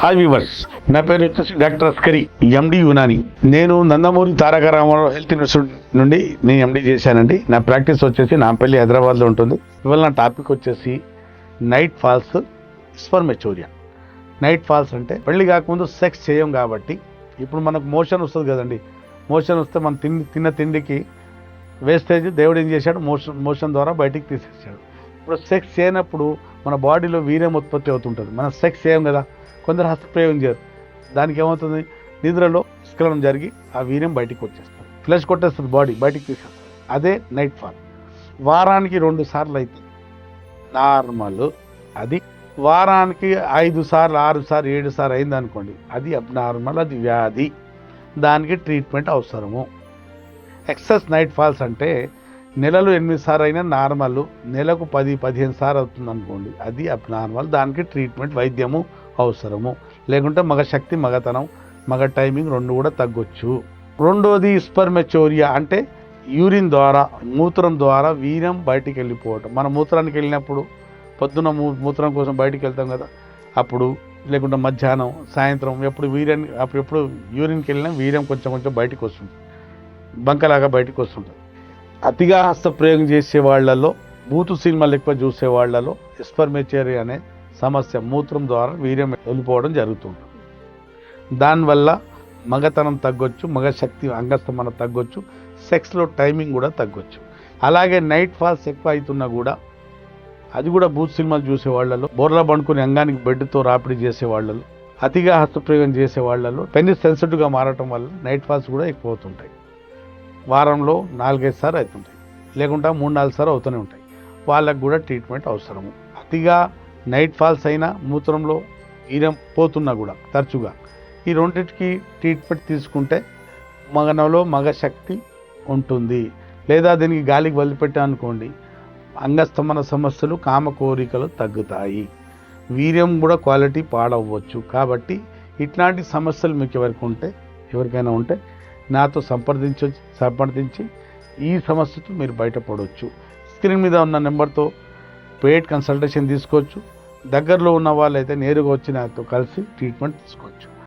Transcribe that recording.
Hi viewers నా పేరు వచ్చేసి డాక్టర్ అస్కరి ఎండి యునాని. నేను నందమూరి తారక రామారావు హెల్త్ ఇన్స్టిట్యూట్ నుండి నేను ఎండి చేశానండి. నా ప్రాక్టీస్ వచ్చేసి నాంపల్లి హైదరాబాద్లో ఉంటుంది. ఇవాళ నా టాపిక్ వచ్చేసి night falls spermatorrhoea night falls అంటే పెళ్ళి కాకముందు సెక్స్ చేయం కాబట్టి ఇప్పుడు మనకు మోషన్ వస్తుంది కదండి. మోషన్ వస్తే మనం తిండి తిన్న తిండికి వేస్టేజ్ దేవుడు ఏం చేశాడు? మోషన్ మోషన్ ద్వారా బయటికి తీసేసాడు. ఇప్పుడు సెక్స్ చేయనప్పుడు మన బాడీలో వీర్యం ఉత్పత్తి అవుతుంటుంది. మనం సెక్స్ చేయం కదా. కొందరు హస్తప్రయోగం చేయరు. దానికి ఏమవుతుంది? నిద్రలో స్ఖలనం జరిగి ఆ వీర్యం బయటికి వచ్చేస్తుంది. ఫ్లష్ కొట్టేస్తుంది బాడీ బయటికి తీసేస్తుంది. అదే నైట్ ఫాల్ వారానికి రెండు సార్లు అవుతుంది నార్మల్. అది వారానికి ఐదు సార్లు ఆరు సార్లు ఏడు సార్లు అయింది అనుకోండి అది అబ్నార్మల్ అది వ్యాధి. దానికి ట్రీట్మెంట్ అవసరము. ఎక్సెస్ నైట్ ఫాల్స్ అంటే నెలలు ఎనిమిది సార్లు అయినా నార్మల్. నెలకు పది పదిహేను సార్లు అవుతుంది అనుకోండి. అది నార్మల్. దానికి ట్రీట్మెంట్ వైద్యము అవసరము. లేకుంటే మగ శక్తి మగతనం మగ టైమింగ్ రెండు కూడా తగ్గొచ్చు. రెండోది స్పర్మెచోరియా అంటే యూరిన్ ద్వారా మూత్రం ద్వారా వీర్యం బయటికి వెళ్ళిపోవటం మన మూత్రానికి వెళ్ళినప్పుడు పొద్దున మూ మూత్రం కోసం బయటికి వెళ్తాం కదా. అప్పుడు లేకుంటే మధ్యాహ్నం సాయంత్రం ఎప్పుడు వీర్యాన్ని అప్పుడు ఎప్పుడు యూరిన్కి వెళ్ళినా వీర్యం కొంచెం కొంచెం బయటికి వస్తుంది బంకలాగా బయటికి వస్తుంటుంది అతిగా హస్తప్రయోగం చేసే వాళ్ళలో బూతు సినిమాలు ఎక్కువ చూసే వాళ్ళలో ఎస్పర్మేచరీ అనే సమస్య మూత్రం ద్వారా వీర్యం వెళ్ళిపోవడం జరుగుతుంది. దానివల్ల మగతనం తగ్గొచ్చు మగ శక్తి అంగస్తమనం తగ్గొచ్చు సెక్స్లో టైమింగ్ కూడా తగ్గొచ్చు. అలాగే నైట్ ఫాల్స్ ఎక్కువ అవుతున్నా కూడా అది కూడా బూత్ సినిమాలు చూసే వాళ్ళలో బోర్లా పండుకుని అంగానికి బెడ్తో రాపిడి చేసే వాళ్ళలో అతిగా హస్తప్రయోగం చేసే వాళ్ళలో పెన్ని సెన్సిటివ్గా మారటం వల్ల నైట్ ఫాల్స్ కూడా ఎక్కువ అవుతుంటాయి. వారంలో నాలుగైదు సార్లు అవుతుంటాయి. లేకుండా మూడు నాలుగు సార్లు అవుతూనే ఉంటాయి. వాళ్ళకు కూడా ట్రీట్మెంట్ అవసరము. అతిగా నైట్ ఫాల్స్ అయినా మూత్రంలో ఈరం పోతున్నా కూడా తరచుగా ఈ రెండింటికి ట్రీట్మెంట్ తీసుకుంటే మగనలో మగ శక్తి ఉంటుంది. లేదా దీనికి గాలికి వదిలిపెట్టా అనుకోండి అంగస్తమన సమస్యలు కామ కోరికలు తగ్గుతాయి. వీర్యం కూడా క్వాలిటీ పాడవచ్చు కాబట్టి ఇట్లాంటి సమస్యలు మీకు ఎవరికి ఉంటే ఎవరికైనా ఉంటే నాతో సంప్రదించ సంప్రదించి ఈ సమస్యతో మీరు బయటపడవచ్చు స్క్రీన్ మీద ఉన్న నెంబర్తో పెయిడ్ కన్సల్టేషన్ తీసుకోవచ్చు. దగ్గరలో ఉన్న వాళ్ళైతే నేరుగా వచ్చి నాతో కలిసి ట్రీట్మెంట్ తీసుకోవచ్చు.